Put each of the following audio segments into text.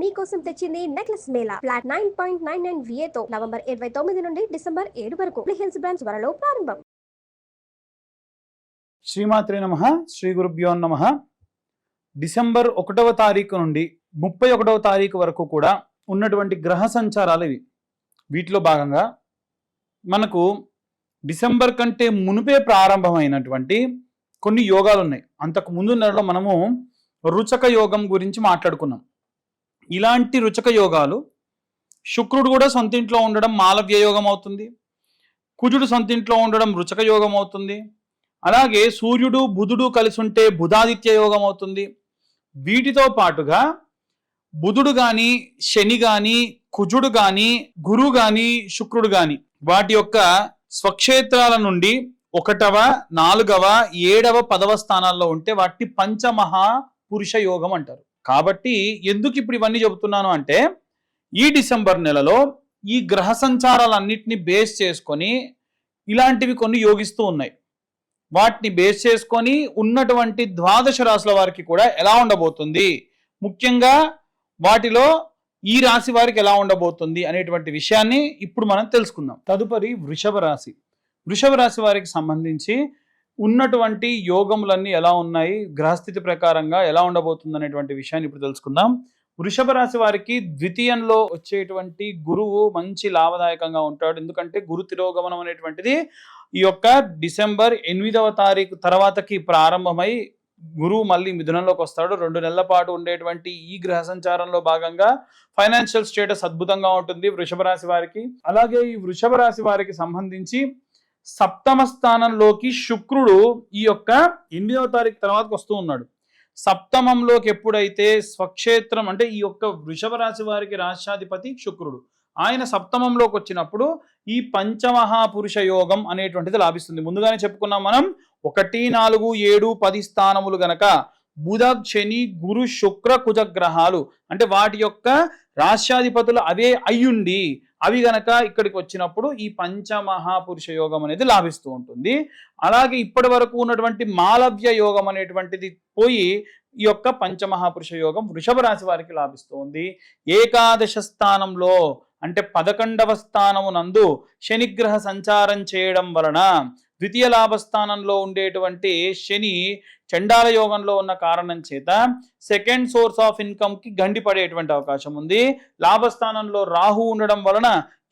మీకోసం తెచ్చింది necklace mela. Flat nine point nine నైన్తో November ఇరవై తొమ్మిది నుండి డిసెంబర్ ఏడు వరకు హిల్స్ బ్రాంచ్ త్వరలో ప్రారంభం. శ్రీమాత్రే నమ. శ్రీ గురుభ్యో నమ. డిసెంబర్ ఒకటవ తారీఖు నుండి ముప్పై ఒకటవ తారీఖు వరకు కూడా ఉన్నటువంటి గ్రహ సంచారాలు ఇవి. వీటిలో భాగంగా మనకు డిసెంబర్ కంటే మునిపే ప్రారంభమైనటువంటి కొన్ని యోగాలు ఉన్నాయి. అంతకు ముందు నెలలో మనము రుచక యోగం గురించి మాట్లాడుకున్నాం. ఇలాంటి రుచక యోగాలు శుక్రుడు కూడా సొంతింట్లో ఉండడం మాలవ్య యోగం అవుతుంది. కుజుడు సొంతింట్లో ఉండడం రుచక యోగం అవుతుంది. అలాగే సూర్యుడు బుధుడు కలిసి ఉంటే బుధాదిత్య యోగం అవుతుంది. వీటితో పాటుగా బుధుడు గాని శని గాని కుజుడు గాని గురువు గాని శుక్రుడు గాని వాటి యొక్క స్వక్షేత్రాల నుండి ఒకటవ నాలుగవ ఏడవ పదవ స్థానాల్లో ఉంటే వాటిని పంచమహా పురుష యోగం అంటారు. కాబట్టి ఎందుకు ఇప్పుడు ఇవన్నీ చెబుతున్నాను అంటే ఈ డిసెంబర్ నెలలో ఈ గ్రహ సంచారాలన్నింటినీ బేస్ చేసుకొని ఇలాంటివి కొన్ని యోగిస్తూ ఉన్నాయి. వాటిని బేస్ చేసుకొని ఉన్నటువంటి ద్వాదశ రాశుల వారికి కూడా ఎలా ఉండబోతుంది? ముఖ్యంగా వాటిలో ఈ రాశి వారికి ఎలా ఉండబోతుంది అనేటువంటి విషయాన్ని ఇప్పుడు మనం తెలుసుకుందాం. తదుపరి వృషభ రాశి. వృషభ రాశి వారికి సంబంధించి ఉన్నటువంటి యోగములన్నీ ఎలా ఉన్నాయి? గ్రహస్థితి ప్రకారంగా ఎలా ఉండబోతుంది అనేటువంటి విషయాన్ని ఇప్పుడు తెలుసుకుందాం. వృషభ రాశి వారికి ద్వితీయంలో వచ్చేటువంటి గురువు మంచి లాభదాయకంగా ఉంటాడు. ఎందుకంటే గురు తిరోగమనం అనేటువంటిది ఈ యొక్క డిసెంబర్ ఎనిమిదవ తారీఖు తర్వాతకి ప్రారంభమై గురువు మళ్ళీ మిథునంలోకి వస్తాడు. రెండు నెలల పాటు ఉండేటువంటి ఈ గ్రహ సంచారంలో భాగంగా ఫైనాన్షియల్ స్టేటస్ అద్భుతంగా ఉంటుంది వృషభ రాశి వారికి. అలాగే ఈ వృషభ రాశి వారికి సంబంధించి సప్తమ స్థానంలోకి శుక్రుడు ఈ యొక్క ఎనిమిదవ తారీఖు తర్వాత వస్తూ ఉన్నాడు. సప్తమంలోకి ఎప్పుడైతే స్వక్షేత్రం అంటే ఈ యొక్క వృషభ రాశి వారికి రాష్ట్రాధిపతి శుక్రుడు. ఆయన సప్తమంలోకి వచ్చినప్పుడు ఈ పంచమహాపురుష యోగం అనేటువంటిది లాభిస్తుంది. ముందుగానే చెప్పుకున్నాం మనం. ఒకటి నాలుగు ఏడు పది స్థానములు గనక బుధ శని గురు శుక్ర కుజ గ్రహాలు అంటే వాటి యొక్క రాష్ట్రాధిపతులు అవే అయ్యుండి అవి గనక ఇక్కడికి వచ్చినప్పుడు ఈ పంచమహాపురుష యోగం అనేది లాభిస్తూ ఉంటుంది. అలాగే ఇప్పటి వరకు ఉన్నటువంటి మాలవ్య యోగం అనేటువంటిది పోయి ఈ యొక్క పంచమహాపురుష యోగం వృషభ రాశి వారికి లాభిస్తుంది. ఏకాదశ స్థానంలో అంటే పదకొండవ స్థానము నందు శనిగ్రహ సంచారం చేయడం వలన ద్వితీయ లాభస్థానంలో ఉండేటువంటి శని చండాల యోగంలో ఉన్న కారణం చేత సెకండ్ సోర్స్ ఆఫ్ ఇన్కమ్కి గండి పడేటువంటి అవకాశం ఉంది. లాభస్థానంలో రాహు ఉండడం వలన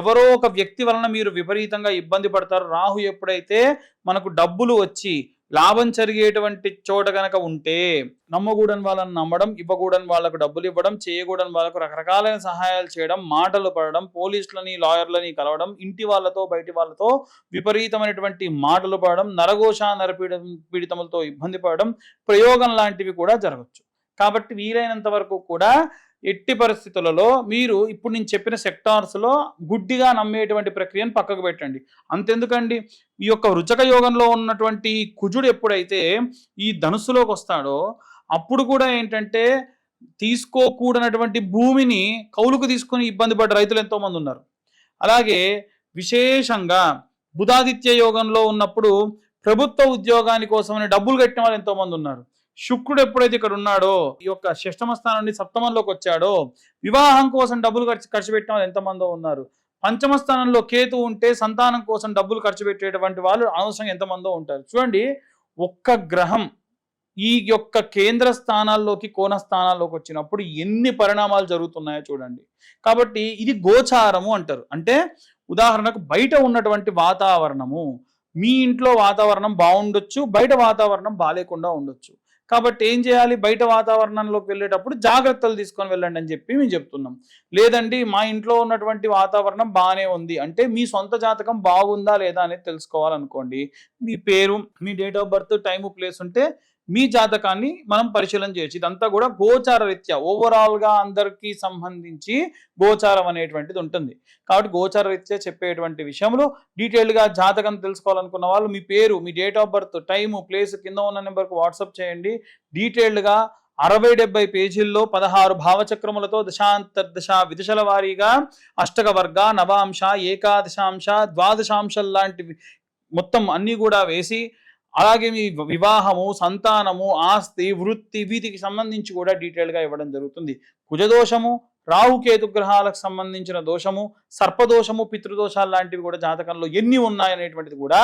ఎవరో ఒక వ్యక్తి వలన మీరు విపరీతంగా ఇబ్బంది పడతారు. రాహు ఎప్పుడైతే మనకు డబ్బులు వచ్చి లాభం జరిగేటువంటి చోట గనక ఉంటే నమ్మకూడని వాళ్ళని నమ్మడం ఇవ్వకూడని వాళ్ళకు డబ్బులు ఇవ్వడం చేయకూడని వాళ్ళకు రకరకాలైన సహాయాలు చేయడం మాటలు పడడం పోలీసులని లాయర్లని కలవడం ఇంటి వాళ్ళతో బయటి వాళ్ళతో విపరీతమైనటువంటి మాటలు పడడం నరఘోష నరపీడ పీడితములతో ఇబ్బంది పడడం ప్రయోగం లాంటివి కూడా జరగచ్చు. కాబట్టి వీలైనంత వరకు కూడా ఎట్టి పరిస్థితులలో మీరు ఇప్పుడు నేను చెప్పిన సెక్టార్స్లో గుడ్డిగా నమ్మేటువంటి ప్రక్రియను పక్కకు పెట్టండి. అంతెందుకండి? ఈ యొక్క రుచక యోగంలో ఉన్నటువంటి కుజుడు ఎప్పుడైతే ఈ ధనుసులోకి వస్తాడో అప్పుడు కూడా ఏంటంటే తీసుకోకూడనటువంటి భూమిని కౌలుకు తీసుకొని ఇబ్బంది పడ్డ రైతులు ఎంతోమంది ఉన్నారు. అలాగే విశేషంగా బుధాదిత్య యోగంలో ఉన్నప్పుడు ప్రభుత్వ ఉద్యోగాని కోసమని డబ్బులు కట్టిన వాళ్ళు ఎంతోమంది ఉన్నారు. శుక్రుడు ఎప్పుడైతే ఇక్కడ ఉన్నాడో ఈ యొక్క షష్టమ స్థానం నుండి సప్తమంలోకి వచ్చాడో వివాహం కోసం డబ్బులు ఖర్చు ఖర్చు పెట్టిన వాళ్ళు ఎంతమందో ఉన్నారు. పంచమ స్థానంలో కేతు ఉంటే సంతానం కోసం డబ్బులు ఖర్చు పెట్టేటువంటి వాళ్ళు అనవసరంగా ఎంతమందో ఉంటారు. చూడండి ఒక్క గ్రహం ఈ యొక్క కేంద్ర స్థానాల్లోకి కోణ స్థానాల్లోకి వచ్చినప్పుడు ఎన్ని పరిణామాలు జరుగుతున్నాయో చూడండి. కాబట్టి ఇది గోచారము అంటారు. అంటే ఉదాహరణకు బయట ఉన్నటువంటి వాతావరణము మీ ఇంట్లో వాతావరణం బాగుండొచ్చు బయట వాతావరణం బాగాలేకుండా ఉండొచ్చు. కాబట్టి ఏం చేయాలి? బయట వాతావరణంలోకి వెళ్ళేటప్పుడు జాగ్రత్తలు తీసుకొని వెళ్ళండి అని చెప్పి మేము చెప్తున్నాం. లేదండి మా ఇంట్లో ఉన్నటువంటి వాతావరణం బాగానే ఉంది. అంటే మీ సొంత జాతకం బాగుందా లేదా అనేది తెలుసుకోవాలనుకోండి. మీ పేరు మీ date of birth time place ఉంటే మీ జాతకాన్ని మనం పరిశీలన చేయొచ్చు. ఇదంతా కూడా గోచార రీత్యా ఓవరాల్గా అందరికీ సంబంధించి గోచారం అనేటువంటిది ఉంటుంది. కాబట్టి గోచార రీత్యా చెప్పేటువంటి విషయంలో డీటెయిల్గా జాతకం తెలుసుకోవాలనుకున్న వాళ్ళు మీ పేరు మీ date of birth time place కింద ఉన్న నెంబర్కి వాట్సాప్ చేయండి. డీటెయిల్డ్గా అరవై డెబ్బై పేజీల్లో పదహారు భావచక్రములతో దశాంతర్దశ విదశల వారీగా అష్టక వర్గ నవాంశ ఏకాదశాంశ ద్వాదశాంశం లాంటివి మొత్తం అన్నీ కూడా వేసి అలాగే మీ వివాహము సంతానము ఆస్తి వృత్తి వీటికి సంబంధించి కూడా డీటెయిల్గా ఇవ్వడం జరుగుతుంది. కుజదోషము రాహుకేతు గ్రహాలకు సంబంధించిన దోషము సర్పదోషము పితృదోషాలు లాంటివి కూడా జాతకంలో ఎన్ని ఉన్నాయనేటువంటిది కూడా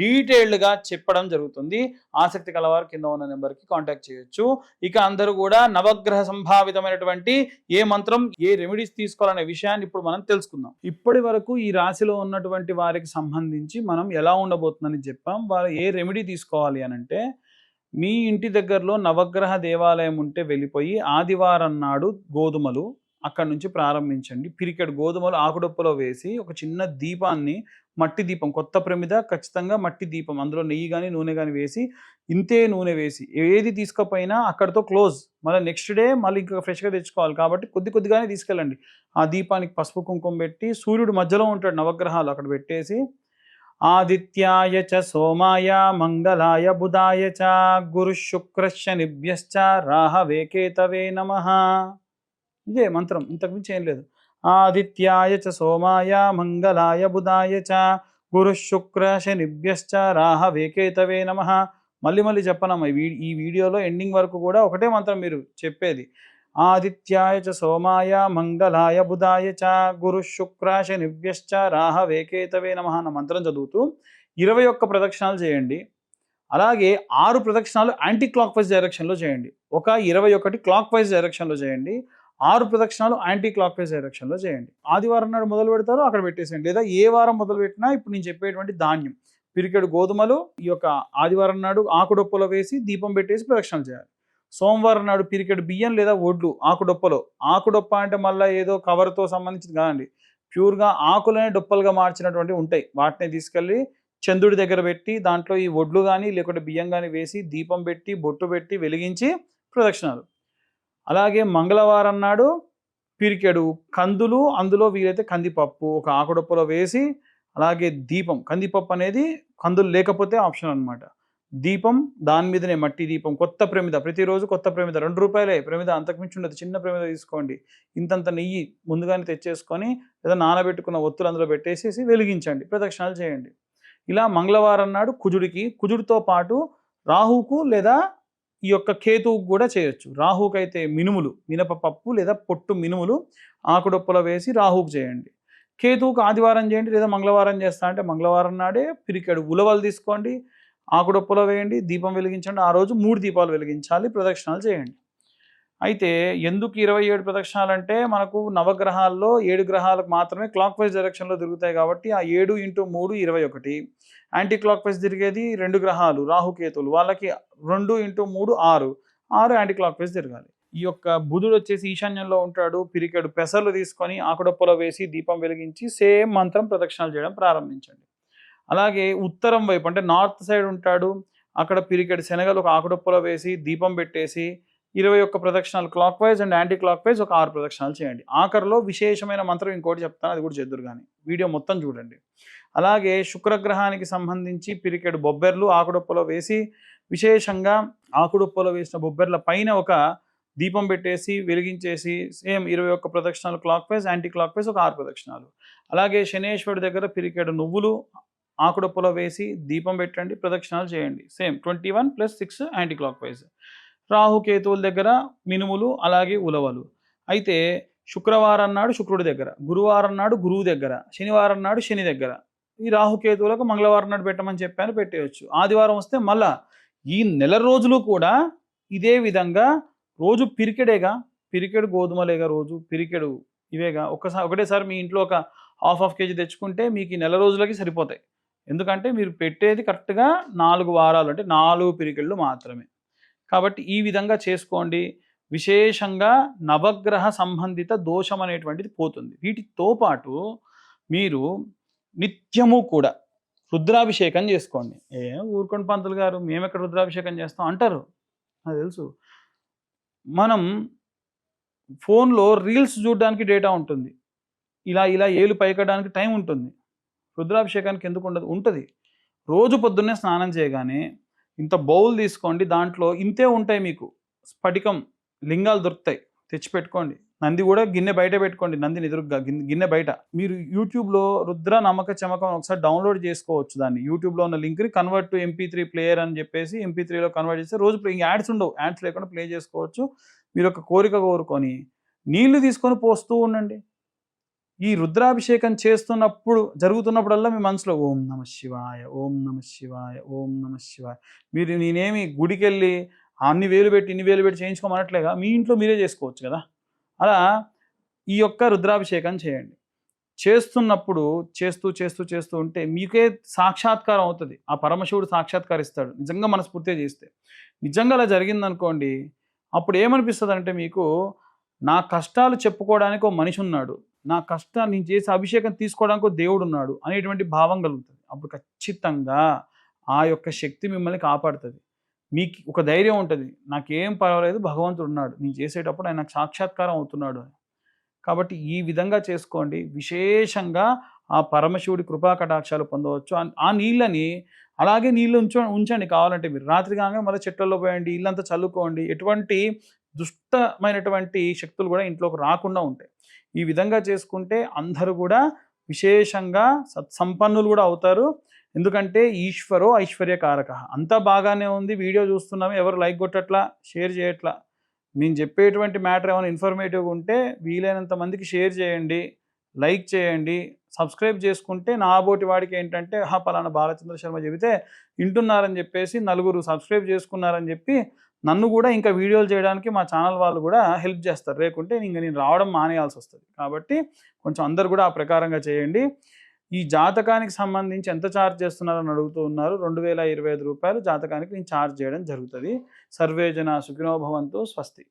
డీటెయిల్డ్గా చెప్పడం జరుగుతుంది. ఆసక్తి కలవారు కింద ఉన్న నెంబర్కి కాంటాక్ట్ చేయొచ్చు. ఇక అందరూ కూడా నవగ్రహ సంభావితమైనటువంటి ఏ మంత్రం ఏ రెమెడీస్ తీసుకోవాలనే విషయాన్ని ఇప్పుడు మనం తెలుసుకుందాం. ఇప్పటి వరకు ఈ రాశిలో ఉన్నటువంటి వారికి సంబంధించి మనం ఎలా ఉండబోతుందని చెప్పాం. వారు ఏ రెమెడీ తీసుకోవాలి అని అంటే మీ ఇంటి దగ్గరలో నవగ్రహ దేవాలయం ఉంటే వెళ్ళిపోయి ఆదివారం నాడు గోధుమలు అక్కడ నుంచి ప్రారంభించండి. పిరికెడు గోధుమలు ఆకుడొప్పలో వేసి ఒక చిన్న దీపాన్ని మట్టి దీపం కొత్త ప్రమిద ఖచ్చితంగా మట్టి దీపం అందులో నెయ్యి కానీ నూనె కానీ వేసి ఇంతే నూనె వేసి ఏది తీసుకపోయినా అక్కడితో క్లోజ్ మళ్ళీ నెక్స్ట్ డే మళ్ళీ ఇంకా ఫ్రెష్గా తెచ్చుకోవాలి కాబట్టి కొద్ది కొద్దిగానే తీసుకెళ్ళండి. ఆ దీపానికి పసుపు కుంకుమ పెట్టి సూర్యుడు మధ్యలో ఉంటాడు నవగ్రహాలు అక్కడ పెట్టేసి ఆదిత్యాయ చ సోమాయ మంగళాయ బుధాయ చ గురు శుక్రశ్చ నిభ్యశ్చ రాహవే కేతవే నమ. ఇదే మంత్రం ఇంతకుమించి ఏం లేదు. ఆదిత్యాయ చ సోమాయ మంగళాయ బుధాయ చ గురు శుక్ర శనిభ్యశ్చ రాహవే కేతవే నమ. మళ్ళీ మళ్ళీ చెప్పనమ్మా ఈ వీ- ఈ వీడియోలో ఎండింగ్ వరకు కూడా ఒకటే మంత్రం మీరు చెప్పేది. ఆదిత్యాయ చ సోమాయ మంగళాయ బుధాయ చ గురు శుక్ర శనిభ్యశ్చ రాహవే కేతవే నమ అన్న మంత్రం చదువుతూ ఇరవై ఒక్క ప్రదక్షిణాలు చేయండి. అలాగే ఆరు ప్రదక్షిణాలు యాంటీ క్లాక్ వైజ్ డైరెక్షన్లో చేయండి. ఒక ఇరవై ఒకటి క్లాక్ వైజ్ డైరెక్షన్లో చేయండి. ఆరు ప్రదక్షిణాలు యాంటీ క్లాక్ వైజ్ డైరెక్షన్లో చేయండి. ఆదివారం నాడు మొదలు పెడతారో అక్కడ పెట్టేసేయండి. లేదా ఏ వారం మొదలు పెట్టినా ఇప్పుడు నేను చెప్పేటువంటి ధాన్యం. పిరికెడు గోధుమలు ఈ యొక్క ఆదివారం నాడు ఆకుడొప్పలో వేసి దీపం పెట్టేసి ప్రదక్షిణలు చేయాలి. సోమవారం నాడు పిరికెడు బియ్యం లేదా ఒడ్లు ఆకుడొప్పలో. ఆకుడొప్ప అంటే మళ్ళీ ఏదో కవర్తో సంబంధించింది కాదండి. ప్యూర్గా ఆకులనే డొప్పలుగా మార్చినటువంటి ఉంటాయి. వాటిని తీసుకెళ్ళి చంద్రుడి దగ్గర పెట్టి దాంట్లో ఈ ఒడ్లు కానీ లేకుంటే బియ్యం కానీ వేసి దీపం పెట్టి బొట్టు పెట్టి వెలిగించి ప్రదక్షిణాలు. అలాగే మంగళవారం నాడు పిరికెడు. కందులు అందులో వీలైతే కందిపప్పు ఒక ఆకుడొప్పలో వేసి అలాగే దీపం. కందిపప్పు అనేది కందులు లేకపోతే ఆప్షన్ అనమాట దీపం దాని మీదనే మట్టి దీపం కొత్త ప్రమిద. ప్రతిరోజు కొత్త ప్రమిద. రెండు రూపాయలే. ప్రమిద అంతకుమించి ఉండదు. చిన్న ప్రమిద తీసుకోండి. ఇంతంత నెయ్యి ముందుగానే తెచ్చేసుకొని లేదా నానబెట్టుకున్న ఒత్తులు అందులో పెట్టేసేసి వెలిగించండి. ప్రదక్షిణాలు చేయండి. ఇలా మంగళవారం నాడు కుజుడికి కుజుడితో పాటు రాహుకు లేదా ఈ యొక్క కేతువుకు కూడా చేయొచ్చు. రాహుకు అయితే మినుములు మినపపప్పు లేదా పొట్టు మినుములు ఆకుడొప్పలో వేసి రాహుకు చేయండి. కేతువుకు ఆదివారం చేయండి లేదా మంగళవారం చేస్తా అంటే మంగళవారం నాడే పిరికాడు ఉలవలు తీసుకోండి ఆకుడొప్పలో వేయండి దీపం వెలిగించండి ఆ రోజు మూడు దీపాలు వెలిగించాలి ప్రదక్షిణాలు చేయండి. అయితే ఎందుకు ఇరవై ఏడు ప్రదక్షిణాలు అంటే మనకు నవగ్రహాల్లో ఏడు గ్రహాలకు మాత్రమే క్లాక్ వైజ్ డైరెక్షన్లో తిరుగుతాయి కాబట్టి ఆ ఏడు ఇంటూ మూడు ఇరవై ఒకటి. యాంటీ క్లాక్ వైజ్ తిరిగేది రెండు గ్రహాలు రాహుకేతులు వాళ్ళకి రెండు ఇంటూ మూడు ఆరు. ఆరు యాంటీ క్లాక్ వైజ్ తిరగాలి. ఈ యొక్క బుధుడు వచ్చేసి ఈశాన్యంలో ఉంటాడు. పిరికెడు పెసర్లు తీసుకొని ఆకుడప్పులో వేసి దీపం వెలిగించి సేమ్ మంత్రం ప్రదక్షిణాలు చేయడం ప్రారంభించండి. అలాగే ఉత్తరం వైపు అంటే నార్త్ సైడ్ ఉంటాడు. అక్కడ పిరికెడు శనగలు ఒక ఆకుడప్పులో వేసి దీపం పెట్టేసి ఇరవై ఒక్క ప్రదక్షిణాలు clockwise and anticlockwise ఒక ఆరు ప్రదక్షిణాలు చేయండి. ఆఖరిలో విశేషమైన మంత్రం ఇంకోటి చెప్తాను అది కూడా చెద్దురు కానీ వీడియో మొత్తం చూడండి. అలాగే శుక్రగ్రహానికి సంబంధించి పిరికెడు బొబ్బెర్లు ఆకుడొప్పలో వేసి విశేషంగా ఆకుడొప్పలో వేసిన బొబ్బెర్ల పైన ఒక దీపం పెట్టేసి వెలిగించేసి సేమ్ ఇరవై ఒక్క ప్రదక్షిణాలు clockwise anticlockwise ఒక ఆరు ప్రదక్షిణాలు. అలాగే శనేశ్వరుడి దగ్గర పిరికెడు నువ్వులు ఆకుడొప్పలో వేసి దీపం పెట్టండి ప్రదక్షిణాలు చేయండి. Same twenty one plus six anticlockwise రాహుకేతువుల దగ్గర మినుములు అలాగే ఉలవలు. అయితే శుక్రవారం నాడు శుక్రుడి దగ్గర గురువారం నాడు గురువు దగ్గర శనివారం నాడు శని దగ్గర. ఈ రాహుకేతువులకు మంగళవారం నాడు పెట్టమని చెప్పాను పెట్టేయచ్చు. ఆదివారం వస్తే మళ్ళా ఈ నెల రోజులు కూడా ఇదే విధంగా రోజు పిరికెడేగా పిరికెడు గోధుమలేగా రోజు పిరికెడు ఇవేగా. ఒకసారి ఒకటేసారి మీ ఇంట్లో ఒక హాఫ్ హాఫ్ కేజీ తెచ్చుకుంటే మీకు ఈ నెల రోజులకి సరిపోతాయి. ఎందుకంటే మీరు పెట్టేది కరెక్ట్గా నాలుగు వారాలు అంటే నాలుగు పిరికెళ్ళు మాత్రమే. కాబట్టి ఈ విధంగా చేసుకోండి. విశేషంగా నవగ్రహ సంబంధిత దోషం అనేటువంటిది పోతుంది. వీటితో పాటు మీరు నిత్యము కూడా రుద్రాభిషేకం చేసుకోండి. ఏ ఊరుకోండి పంతులు గారు మేము ఎక్కడ రుద్రాభిషేకం చేస్తాం అంటారు. నాకు తెలుసు. మనం ఫోన్లో రీల్స్ చూడడానికి డేటా ఉంటుంది. ఇలా ఇలా ఏలు పైకడానికి టైం ఉంటుంది. రుద్రాభిషేకానికి ఎందుకు ఉండదు? ఉంటుంది. రోజు పొద్దున్నే స్నానం చేయగానే ఇంత బౌల్ తీసుకోండి దాంట్లో ఇంతే ఉంటాయి మీకు. స్ఫటికం లింగాలు దొరుకుతాయి. తెచ్చిపెట్టుకోండి. నంది కూడా గిన్నె బయట పెట్టుకోండి నందిని ఎదురుగా గిన్నె బయట. మీరు యూట్యూబ్లో రుద్ర నమ్మక చమకం ఒకసారి డౌన్లోడ్ చేసుకోవచ్చు దాన్ని. యూట్యూబ్లో ఉన్న లింక్ని convert to MP three player అని చెప్పేసి ఎంపీ త్రీలో కన్వర్ట్ చేస్తే రోజు ప్లే యాడ్స్ ఉండవు. యాడ్స్ లేకుండా ప్లే చేసుకోవచ్చు. మీరు ఒక కోరిక కోరుకొని నీళ్ళు తీసుకొని పోస్తూ ఉండండి. ఈ రుద్రాభిషేకం చేస్తున్నప్పుడు జరుగుతున్నప్పుడల్లా మీ మనసులో ఓం నమ శివాయ ఓం నమ శివాయ ఓం నమ శివాయ. మీరు నేనేమి గుడికి వెళ్ళి అన్ని వేలు పెట్టి ఇన్ని వేలు పెట్టి చేయించుకోమనట్లేగా? మీ ఇంట్లో మీరే చేసుకోవచ్చు కదా? అలా ఈ యొక్క రుద్రాభిషేకం చేయండి. చేస్తున్నప్పుడు చేస్తూ చేస్తూ చేస్తూ ఉంటే మీకే సాక్షాత్కారం అవుతుంది. ఆ పరమశివుడు సాక్షాత్కరిస్తాడు. నిజంగా మనస్ఫూర్తిగా చేస్తే. నిజంగా అలా జరిగిందనుకోండి అప్పుడు ఏమనిపిస్తుంది అంటే మీకు నా కష్టాలు చెప్పుకోవడానికి ఒక మనిషి ఉన్నాడు. నా కష్టాలు నేను చేసే అభిషేకం తీసుకోవడానికి ఒక దేవుడు ఉన్నాడు అనేటువంటి భావం కలుగుతుంది. అప్పుడు ఖచ్చితంగా ఆ యొక్క శక్తి మిమ్మల్ని కాపాడుతుంది. మీకు ఒక ధైర్యం ఉంటుంది. నాకేం పర్వాలేదు భగవంతుడు ఉన్నాడు. నేను చేసేటప్పుడు ఆయన నాకు సాక్షాత్కారం అవుతున్నాడు అని. కాబట్టి ఈ విధంగా చేసుకోండి. విశేషంగా ఆ పరమశివుడి కృపా కటాక్షాలు పొందవచ్చు. ఆ- నీళ్ళని అలాగే నీళ్ళు ఉంచ ఉంచండి. కావాలంటే మీరు రాత్రి కాగానే మళ్ళీ చెట్లలో పోయండి ఇల్లంతా చల్లుకోండి. ఎటువంటి దుష్టమైనటువంటి శక్తులు కూడా ఇంట్లోకి రాకుండా ఉంటాయి. ఈ విధంగా చేసుకుంటే అందరూ కూడా విశేషంగా సత్సంపన్నులు కూడా అవుతారు. ఎందుకంటే ఈశ్వరో ఐశ్వర్యకారక. అంతా బాగానే ఉంది. వీడియో చూస్తున్నాము. ఎవరు లైక్ కొట్టట్లా? షేర్ చేయట్లా? మేము చెప్పేటువంటి మ్యాటర్ ఏమైనా ఇన్ఫర్మేటివ్గా ఉంటే వీలైనంత మందికి షేర్ చేయండి. లైక్ చేయండి. సబ్స్క్రైబ్ చేసుకుంటే నా బోటి వాడికి ఏంటంటే హా పలానా బాలచంద్ర శర్మ చెబితే వింటున్నారని చెప్పేసి నలుగురు సబ్స్క్రైబ్ చేసుకున్నారని చెప్పి నన్ను కూడా ఇంకా వీడియోలు చేయడానికి మా ఛానల్ వాళ్ళు కూడా హెల్ప్ చేస్తారు. లేకుంటే ఇంకా నేను రావడం మానేయాల్సి వస్తుంది. కాబట్టి కొంచెం అందరు కూడా ఆ ప్రకారంగా చేయండి. ఈ జాతకానికి సంబంధించి ఎంత ఛార్జ్ చేస్తున్నారని అడుగుతూ ఉన్నారు. రెండు వేల ఇరవై ఐదు రూపాయలు జాతకానికి నేను ఛార్జ్ చేయడం జరుగుతుంది. సర్వేజన సుఖినోభవంతో స్వస్తి.